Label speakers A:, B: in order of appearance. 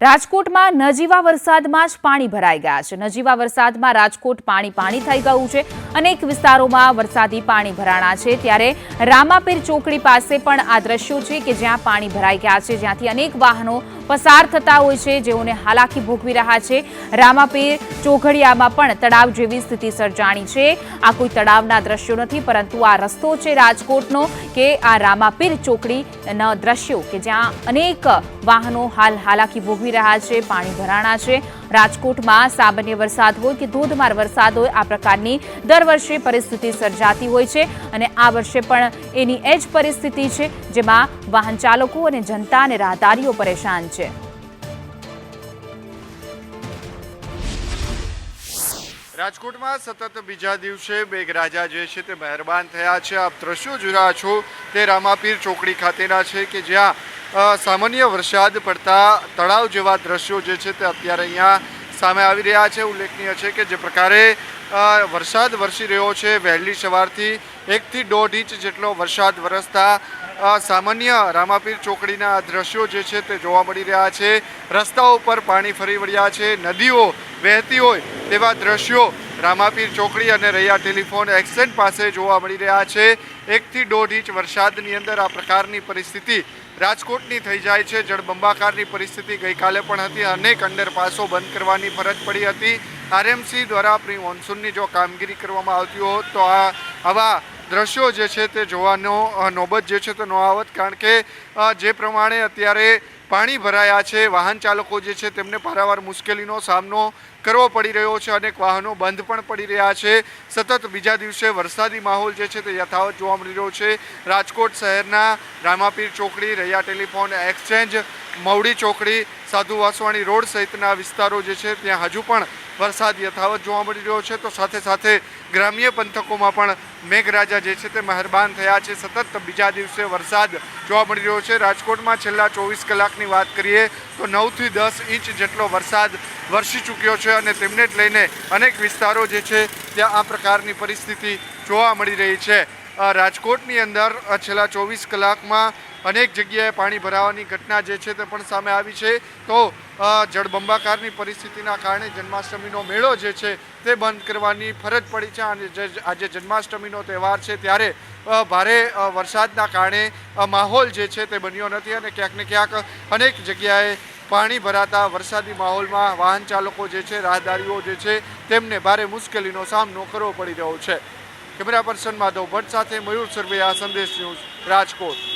A: રાજકોટમાં નજીવા વરસાદમાં જ પાણી ભરાઈ ગયા છે. નજીવા વરસાદમાં રાજકોટ પાણી પાણી થઈ ગયું છે. અનેક વિસ્તારોમાં વરસાદી પાણી ભરાણા છે. ત્યારે રામાપીર ચોકડી પાસે પણ આ દ્રશ્યો છે કે જ્યાં પાણી ભરાઈ ગયા છે. જ્યાંથી અનેક વાહનો પસાર થતા હોય છે. જેઓને હાલાકી ભોગવી રહ્યા છે. રામાપીર ચોઘડિયામાં પણ તળાવ જેવી સ્થિતિ સર્જાણી છે. આ કોઈ તળાવના દ્રશ્યો નથી, પરંતુ આ રસ્તો છે રાજકોટનો કે આ રામાપીર ચોકડીના દ્રશ્યો કે જ્યાં અનેક વાહનો હાલ હાલાકી ભોગવી રહ્યા છે, પાણી ભરાણા છે. રાજકોટમાં સામાન્ય વરસાદ હોય કે ધોધમાર વરસાદ હોય, આ પ્રકારની દર વર્ષે પરિસ્થિતિ સર્જાતી હોય છે અને આ વર્ષે પણ એની એ જ પરિસ્થિતિ છે, જેમાં વાહન ચાલકો અને જનતા અને રાહદારીઓ પરેશાન છે.
B: રાજકોટમાં સતત બીજા દિવસે મેઘરાજા જે છે તે મહેરબાન થયા છે. આપ દ્રશ્યો રહ્યા છો તે રામાપીર ચોકડી ખાતેના છે કે જ્યાં સામાન્ય વરસાદ પડતા તળાવ જેવા દ્રશ્યો જે છે તે અત્યારે અહીંયા સામે આવી રહ્યા છે. ઉલ્લેખનીય છે કે જે પ્રકારે વરસાદ વરસી રહ્યો છે વહેલી સવારથી એકથી દોઢ ઇંચ જેટલો વરસાદ વરસતા સામાન્ય રામાપીર ચોકડીના દ્રશ્યો જે છે તે જોવા મળી રહ્યા છે. રસ્તાઓ પર પાણી ફરી વળ્યા છે, નદીઓ વહેતી હોય તેવા દ્રશ્યો રામાપીર ચોકડી અને રૈયા ટેલિફોન એક્સચેન્જ પાસે જોવા મળી રહ્યા છે. એકથી દોઢ ઇંચ વરસાદની અંદર આ પ્રકારની પરિસ્થિતિ રાજકોટની થઈ જાય છે. જળબંબાકારની પરિસ્થિતિ ગઈકાલે પણ હતી. અનેક અંડરપાસો બંધ કરવાની ફરજ પડી હતી. આરએમસી દ્વારા પ્રી મોન્સૂનની જો કામગીરી કરવામાં આવતી હોત, તો આ આવા દ્રશ્યો જે છે તે જોવાનો નોબત જે છે તે ન આવત. કારણ કે જે પ્રમાણે અત્યારે પાણી ભરાયા છે, વાહન ચાલકો જે છે તેમને પારાવાર મુશ્કેલીનો સામનો કરવો પડી રહ્યો છે. અનેક વાહનો બંધ પણ પડી રહ્યા છે. સતત બીજા દિવસે વરસાદી માહોલ જે છે તે યથાવત જોવા મળી રહ્યો છે. રાજકોટ શહેરના રામાપીર ચોકડી, રૈયા ટેલિફોન એક્સચેન્જ, મવડી ચોકડી, સાધુ વાસવાણી રોડ સહિતના વિસ્તારો જે છે ત્યાં હજુ પણ વરસાદ યથાવત જોવા મળી રહ્યો છે, તો સાથે સાથે ગ્રામ્ય પંથકોમાં પણ મેઘરાજા જે છે તે મહેરબાન થયા છે. સતત બીજા દિવસે વરસાદ જોવા મળી રહ્યો છે. રાજકોટમાં છેલ્લા ચોવીસ કલાકની વાત કરીએ, તો નવથી દસ ઇંચ જેટલો વરસાદ વરસી ચૂક્યો છે અને તેમને જ લઈને અનેક વિસ્તારો જે છે, ત્યાં આ પ્રકારની પરિસ્થિતિ જોવા મળી રહી છે. રાજકોટની અંદર છેલ્લા ચોવીસ કલાકમાં અનેક જગ્યાએ પાણી ભરાવાની ઘટના જે છે તે પણ સામે આવી છે. તો જળબંબાકારની પરિસ્થિતિના કારણે જન્માષ્ટમીનો મેળો જે છે તે બંધ કરવાની ફરજ પડી છે. અને આજે જન્માષ્ટમીનો તહેવાર છે ત્યારે ભારે વરસાદના કારણે માહોલ જે છે તે બન્યો નથી અને ક્યાંક ને ક્યાંક અનેક જગ્યાએ પાણી ભરાતા વરસાદી માહોલમાં વાહન ચાલકો જે છે, રાહદારીઓ જે છે તેમને ભારે મુશ્કેલીનો સામનો કરવો પડી રહ્યો છે. કેમેરા પર્સન માધવ ભટ્ટ સાથે મયુર સુરભિયા સંદેશ ન્યૂઝ રાજકોટ.